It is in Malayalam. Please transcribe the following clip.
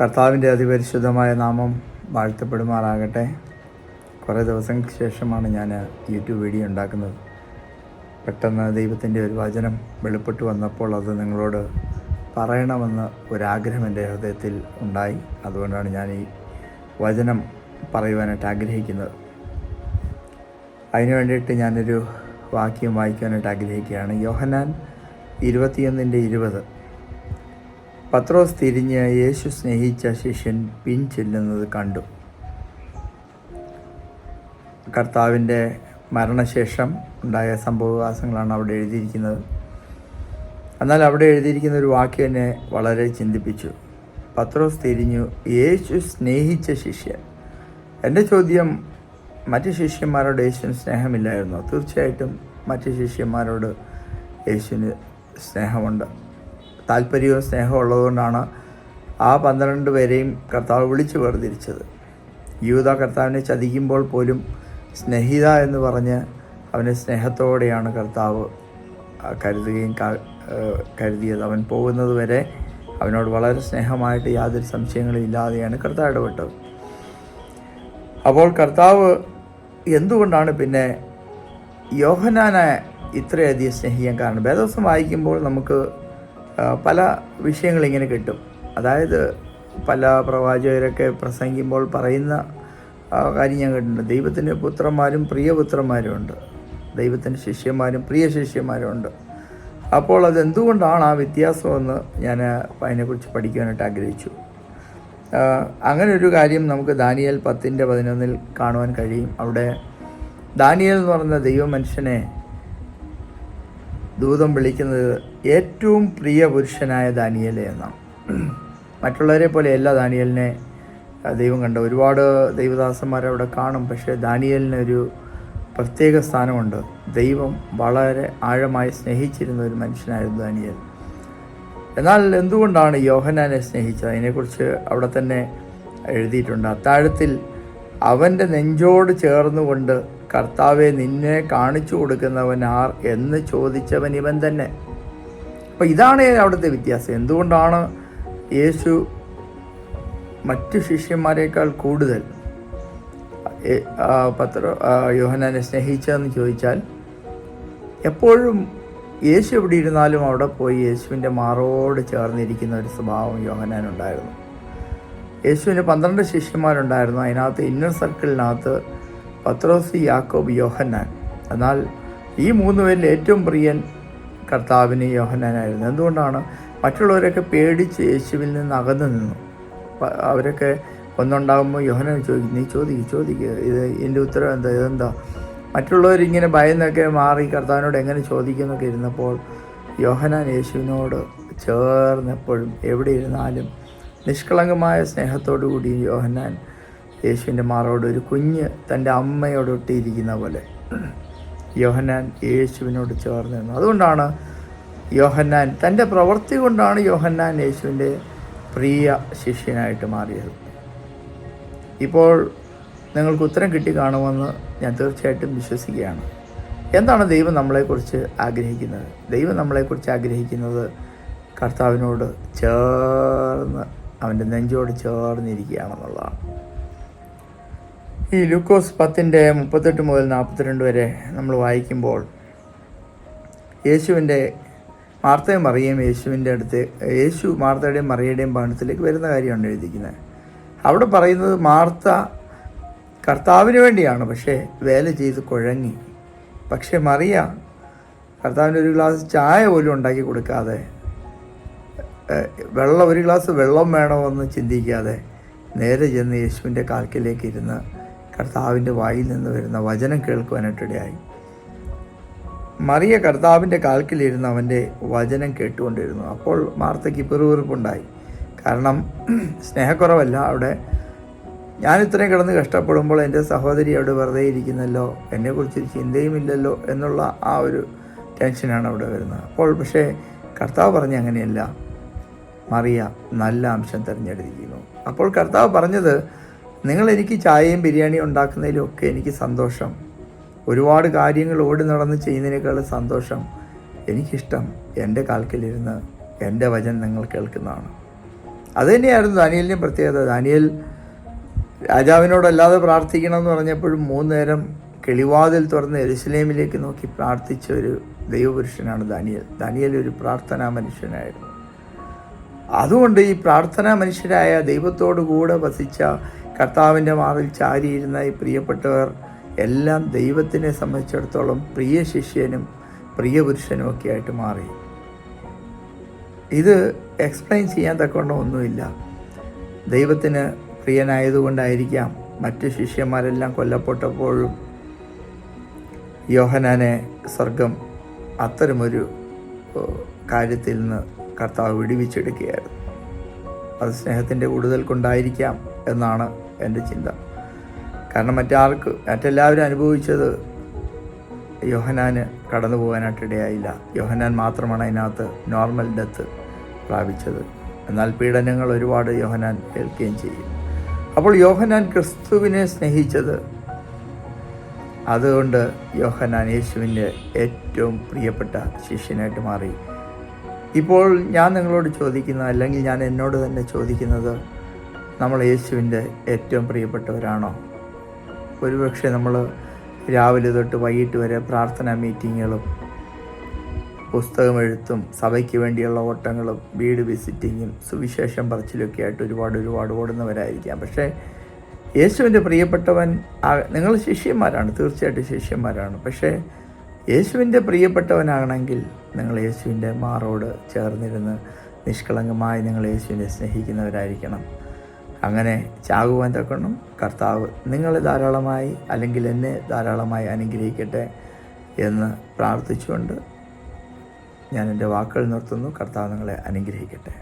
കർത്താവിന്റെ അതിപരിശുദ്ധമായ നാമം വാഴ്ത്തപ്പെടുമാറാകട്ടെ. കുറേ ദിവസങ്ങൾക്ക് ശേഷമാണ് ഞാൻ യൂട്യൂബ് വീഡിയോ ഉണ്ടാക്കുന്നത്. പെട്ടെന്ന് ദൈവത്തിന്റെ ഒരു വചനം വെളിപ്പെട്ട് വന്നപ്പോൾ അത് നിങ്ങളോട് പറയണമെന്ന് ഒരാഗ്രഹം എന്റെ ഹൃദയത്തിൽ ഉണ്ടായി. അതുകൊണ്ടാണ് ഞാൻ ഈ വചനം പറയുവാനായിട്ട് ആഗ്രഹിക്കുന്നത്. അതിനു വേണ്ടിയിട്ട് ഞാനൊരു വാക്യം വായിക്കാനായിട്ട് ആഗ്രഹിക്കുകയാണ്. യോഹനാൻ ഇരുപത്തിയൊന്നിന്റെ ഇരുപത്. പത്രോസ് തിരിഞ്ഞ് യേശു സ്നേഹിച്ച ശിഷ്യൻ പിൻചെല്ലുന്നത് കണ്ടു. കർത്താവിന്റെ മരണശേഷം ഉണ്ടായ സംഭവവികാസങ്ങളാണ് അവിടെ എഴുതിയിരിക്കുന്നത്. എന്നാൽ അവിടെ എഴുതിയിരിക്കുന്ന ഒരു വാക്യം എന്നെ വളരെ ചിന്തിപ്പിച്ചു. പത്രോസ് തിരിഞ്ഞു യേശു സ്നേഹിച്ച ശിഷ്യൻ. എന്റെ ചോദ്യം മറ്റ് ശിഷ്യന്മാരോട് യേശുവിന് സ്നേഹമില്ലായിരുന്നോ? തീർച്ചയായിട്ടും മറ്റ് ശിഷ്യന്മാരോട് യേശുവിന് സ്നേഹമുണ്ട്. താല്പര്യവും സ്നേഹവും ഉള്ളതുകൊണ്ടാണ് ആ പന്ത്രണ്ട് പേരെയും കർത്താവ് വിളിച്ചു വേർതിരിച്ചത്. യൂത കർത്താവിനെ ചതിക്കുമ്പോൾ പോലും സ്നേഹിത എന്ന് പറഞ്ഞ് അവനെ സ്നേഹത്തോടെയാണ് കർത്താവ് കരുതുകയും കരുതിയത്. അവൻ പോകുന്നത് വരെ അവനോട് വളരെ സ്നേഹമായിട്ട് യാതൊരു സംശയങ്ങളും ഇല്ലാതെയാണ് കർത്താവ് ഇടപെട്ടത്. അപ്പോൾ കർത്താവ് എന്തുകൊണ്ടാണ് പിന്നെ യോഹനാനെ ഇത്രയധികം സ്നേഹിക്കാൻ കാരണം? വേദോസം വായിക്കുമ്പോൾ നമുക്ക് പല വിഷയങ്ങൾ ഇങ്ങനെ കിട്ടും. അതായത് പല പ്രവാചകരൊക്കെ പ്രസംഗിക്കുമ്പോൾ പറയുന്ന കാര്യം ഞാൻ കേട്ടിട്ടുണ്ട്. ദൈവത്തിന്റെ പുത്രന്മാരും പ്രിയപുത്രന്മാരും ഉണ്ട്. ദൈവത്തിന്റെ ശിഷ്യന്മാരും പ്രിയ ശിഷ്യന്മാരും ഉണ്ട്. അപ്പോൾ അതെന്തുകൊണ്ടാണ് ആ വ്യത്യാസമെന്ന് ഞാൻ അതിനെക്കുറിച്ച് പഠിക്കുവാനായിട്ട് ആഗ്രഹിച്ചു. അങ്ങനെ ഒരു കാര്യം നമുക്ക് ദാനിയൽ പത്തിന്റെ പതിനൊന്നിൽ കാണുവാൻ കഴിയും. അവിടെ ദാനിയൽ എന്ന് പറയുന്ന ദൈവമനുഷ്യനെ ദൂതം വിളിക്കുന്നത് ഏറ്റവും പ്രിയ പുരുഷനായ ദാനിയലെ എന്നാണ്. മറ്റുള്ളവരെ പോലെ അല്ല ദാനിയലിനെ ദൈവം കണ്ട ഒരുപാട് ദൈവദാസന്മാരെ അവിടെ കാണും. പക്ഷേ ദാനിയലിനൊരു പ്രത്യേക സ്ഥാനമുണ്ട്. ദൈവം വളരെ ആഴമായി സ്നേഹിച്ചിരുന്ന ഒരു മനുഷ്യനായിരുന്നു ദാനിയൽ. എന്നാൽ എന്തുകൊണ്ടാണ് യോഹനാനെ സ്നേഹിച്ചത്? അതിനെക്കുറിച്ച് അവിടെ തന്നെ എഴുതിയിട്ടുണ്ട്. അത്താഴത്തിൽ അവന്റെ നെഞ്ചോട് ചേർന്നുകൊണ്ട് കർത്താവെ നിന്നെ കാണിച്ചു കൊടുക്കുന്നവൻ ആർ എന്ന് ചോദിച്ചവൻ ഇവൻ തന്നെ. അപ്പോൾ ഇതാണ് അവിടുത്തെ വ്യത്യാസം. എന്തുകൊണ്ടാണ് യേശു മറ്റു ശിഷ്യന്മാരെക്കാൾ കൂടുതൽ? പത്ര യോഹനാനെ സ്നേഹിച്ചതെന്ന് ചോദിച്ചാൽ എപ്പോഴും യേശു എവിടെ ഇരുന്നാലും അവിടെ പോയി യേശുവിന്റെ മാറോട് ചേർന്നിരിക്കുന്ന ഒരു സ്വഭാവം യോഹനാനുണ്ടായിരുന്നു യേശുവിന് പന്ത്രണ്ട് ശിഷ്യന്മാരുണ്ടായിരുന്നു. അതിനകത്ത് ഇന്നർ സർക്കിളിനകത്ത് പത്രോസ് യാക്കോബ് യോഹന്നാൻ. എന്നാൽ ഈ മൂന്ന് പേരിൽ ഏറ്റവും പ്രിയൻ കർത്താവിന് യോഹന്നാനായിരുന്നു. എന്തുകൊണ്ടാണ്? മറ്റുള്ളവരൊക്കെ പേടിച്ച് യേശുവിൽ നിന്ന് അകന്നു നിന്നു. അവരൊക്കെ ഒന്നുണ്ടാകുമ്പോൾ യോഹനൻ ചോദിക്കും നീ ചോദിക്കും ചോദിക്കുക ഇത് ഇതിന്റെ ഉത്തരം എന്താ? ഇതെന്താ? മറ്റുള്ളവരിങ്ങനെ ഭയന്നൊക്കെ മാറി കർത്താവിനോട് എങ്ങനെ ചോദിക്കുന്നൊക്കെ ഇരുന്നപ്പോൾ യോഹനാൻ യേശുവിനോട് ചേർന്നെപ്പോഴും എവിടെ ഇരുന്നാലും നിഷ്കളങ്കമായ സ്നേഹത്തോടു കൂടി യോഹനാൻ യേശുവിന്റെ മാറോട് ഒരു കുഞ്ഞ് തന്റെ അമ്മയോടൊട്ടിയിരിക്കുന്ന പോലെ. യോഹന്നാൻ യേശുവിനോട് ചേർന്ന് നിന്നു. അതുകൊണ്ടാണ് യോഹന്നാൻ തന്റെ പ്രവൃത്തി കൊണ്ടാണ് യോഹന്നാൻ യേശുവിന്റെ പ്രിയ ശിഷ്യനായിട്ട് മാറിയത്. ഇപ്പോൾ നിങ്ങൾക്ക് ഉത്തരം കിട്ടി കാണുമെന്ന് ഞാൻ തീർച്ചയായിട്ടും വിശ്വസിക്കുകയാണ്. എന്താണ് ദൈവം നമ്മളെക്കുറിച്ച് ആഗ്രഹിക്കുന്നത്? ദൈവം നമ്മളെക്കുറിച്ച് ആഗ്രഹിക്കുന്നത് കർത്താവിനോട് ചേർന്ന് അവന്റെ നെഞ്ചോട് ചേർന്നിരിക്കുകയാണെന്നുള്ളതാണ്. ഈ ലൂക്കോസ് പത്തിന്റെ മുപ്പത്തെട്ട് മുതൽ നാൽപ്പത്തിരണ്ട് വരെ നമ്മൾ വായിക്കുമ്പോൾ യേശുവിന്റെ മാർത്തയും മറിയയും യേശുവിന്റെ അടുത്ത് യേശു മാർത്തയുടെയും മറിയയുടെയും ഭവനത്തിലേക്ക് വരുന്ന കാര്യമാണ് എഴുതിക്കുന്നത് അവിടെ പറയുന്നത് മാർത്ത കർത്താവിന് വേണ്ടിയാണ് പക്ഷേ വേല ചെയ്ത് കുഴങ്ങി. പക്ഷേ മറിയ കർത്താവിന് ഒരു ഗ്ലാസ് ചായ പോലും ഉണ്ടാക്കി കൊടുക്കാതെ വെള്ളം ഒരു ഗ്ലാസ് വെള്ളം വേണമെന്ന് ചിന്തിക്കാതെ നേരെ ചെന്ന് യേശുവിന്റെ കാൽക്കിലേക്ക് ഇരുന്ന് കർത്താവിന്റെ വായിൽ നിന്ന് വരുന്ന വചനം കേൾക്കുവാനായിട്ടിടയായി മറിയ കർത്താവിന്റെ കാൽക്കിലിരുന്ന് അവന്റെ വചനം കേട്ടുകൊണ്ടിരുന്നു. അപ്പോൾ മാർത്തയ്ക്ക് പിറുപിറുപ്പുണ്ടായി. കാരണം സ്നേഹക്കുറവല്ല അവിടെ. ഞാൻ ഇത്രയും കിടന്ന് കഷ്ടപ്പെടുമ്പോൾ എന്റെ സഹോദരി അവിടെ വെറുതെ ഇരിക്കുന്നല്ലോ എന്നെക്കുറിച്ചൊരു ചിന്തയുമില്ലല്ലോ എന്നുള്ള ആ ഒരു ടെൻഷനാണ് അവിടെ വരുന്നത്. അപ്പോൾ പക്ഷേ കർത്താവ് പറഞ്ഞ അങ്ങനെയല്ല. മറിയ നല്ല അംശം തിരഞ്ഞെടുത്തിരിക്കുന്നു. അപ്പോൾ കർത്താവ് പറഞ്ഞത് നിങ്ങൾ എനിക്ക് ചായയും ബിരിയാണിയും ഉണ്ടാക്കുന്നതിലും ഒക്കെ എനിക്ക് സന്തോഷം. ഒരുപാട് കാര്യങ്ങൾ ഓടി നടന്ന് ചെയ്യുന്നതിനേക്കാൾ സന്തോഷം എനിക്കിഷ്ടം എന്റെ കാൽക്കലിരുന്ന് എന്റെ വചനം നിങ്ങൾ കേൾക്കുന്നതാണ്. അതുതന്നെയായിരുന്നു ദാനിയലിന്റെ പ്രത്യേകത. ദാനിയൽ രാജാവിനോടല്ലാതെ പ്രാർത്ഥിക്കണമെന്ന് പറഞ്ഞപ്പോഴും മൂന്ന് നേരം കിളിവാതിൽ തുറന്ന് എരുസലേമിലേക്ക് നോക്കി പ്രാർത്ഥിച്ച ഒരു ദൈവപുരുഷനാണ് ദാനിയൽ. ദാനിയൽ ഒരു പ്രാർത്ഥനാ മനുഷ്യനായിരുന്നു. അതുകൊണ്ട് ഈ പ്രാർത്ഥനാ മനുഷ്യരായ ദൈവത്തോടു കൂടെ വസിച്ച കർത്താവിന്റെ മാറിൽ ചാരിയിരുന്ന ഈ പ്രിയപ്പെട്ടവർ എല്ലാം ദൈവത്തിനെ സംബന്ധിച്ചിടത്തോളം പ്രിയ ശിഷ്യനും പ്രിയ പുരുഷനും ഒക്കെ ആയിട്ട് മാറി. ഇത് എക്സ്പ്ലെയിൻ ചെയ്യാൻ തക്കവണ്ണം ഒന്നുമില്ല. ദൈവത്തിന് പ്രിയനായതുകൊണ്ടായിരിക്കാം മറ്റ് ശിഷ്യന്മാരെല്ലാം കൊല്ലപ്പെട്ടപ്പോഴും യോഹനാനെ സ്വർഗം അത്തരമൊരു കാര്യത്തിൽ നിന്ന് കർത്താവ് വിടുവിച്ചെടുക്കുകയായിരുന്നു. അത് സ്നേഹത്തിന്റെ കൂടുതൽ കൊണ്ടായിരിക്കാം എന്നാണ് എന്റെ ചിന്ത. കാരണം മറ്റാർക്ക് മറ്റെല്ലാവരും അനുഭവിച്ചത് യോഹനാന് കടന്നു പോകാനായിട്ട് ഇടയായില്ല യോഹനാൻ മാത്രമാണ് അതിനകത്ത് നോർമൽ ഡെത്ത് പ്രാപിച്ചത്. എന്നാൽ പീഡനങ്ങൾ ഒരുപാട് യോഹനാൻ ഏൽക്കുകയും ചെയ്യും. അപ്പോൾ യോഹനാൻ ക്രിസ്തുവിനെ സ്നേഹിച്ചത് അതുകൊണ്ട് യോഹനാൻ യേശുവിന്റെ ഏറ്റവും പ്രിയപ്പെട്ട ശിഷ്യനായിട്ട് മാറി. ഇപ്പോൾ ഞാൻ നിങ്ങളോട് ചോദിക്കുന്ന അല്ലെങ്കിൽ ഞാൻ എന്നോട് തന്നെ ചോദിക്കുന്നത് നമ്മൾ യേശുവിന്റെ ഏറ്റവും പ്രിയപ്പെട്ടവരാണോ? ഒരുപക്ഷെ നമ്മൾ രാവിലെ തൊട്ട് വൈകിട്ട് വരെ പ്രാർത്ഥനാ മീറ്റിങ്ങുകളും പുസ്തകം എഴുത്തും സഭയ്ക്ക് വേണ്ടിയുള്ള ഓട്ടങ്ങളും വീട് വിസിറ്റിങ്ങും സുവിശേഷം പറച്ചിലൊക്കെ ആയിട്ട് ഒരുപാട് ഒരുപാട് ഓടുന്നവരായിരിക്കാം. പക്ഷേ യേശുവിന്റെ പ്രിയപ്പെട്ടവൻ നിങ്ങൾ ശിഷ്യന്മാരാണ് തീർച്ചയായിട്ടും ശിഷ്യന്മാരാണ്. പക്ഷേ യേശുവിന്റെ പ്രിയപ്പെട്ടവനാകണമെങ്കിൽ നിങ്ങൾ യേശുവിന്റെ മാറോട് ചേർന്നിരുന്ന് നിഷ്കളങ്കമായി നിങ്ങൾ യേശുവിനെ സ്നേഹിക്കുന്നവരായിരിക്കണം. അങ്ങനെ ചാകുവാൻ തക്കണം കർത്താവ് നിങ്ങളെ ധാരാളമായി അല്ലെങ്കിൽ എന്നെ ധാരാളമായി അനുഗ്രഹിക്കട്ടെ എന്ന് പ്രാർത്ഥിച്ചുകൊണ്ട് ഞാൻ എന്റെ വാക്കുകൾ നിർത്തുന്നു. കർത്താവ് നിങ്ങളെ അനുഗ്രഹിക്കട്ടെ.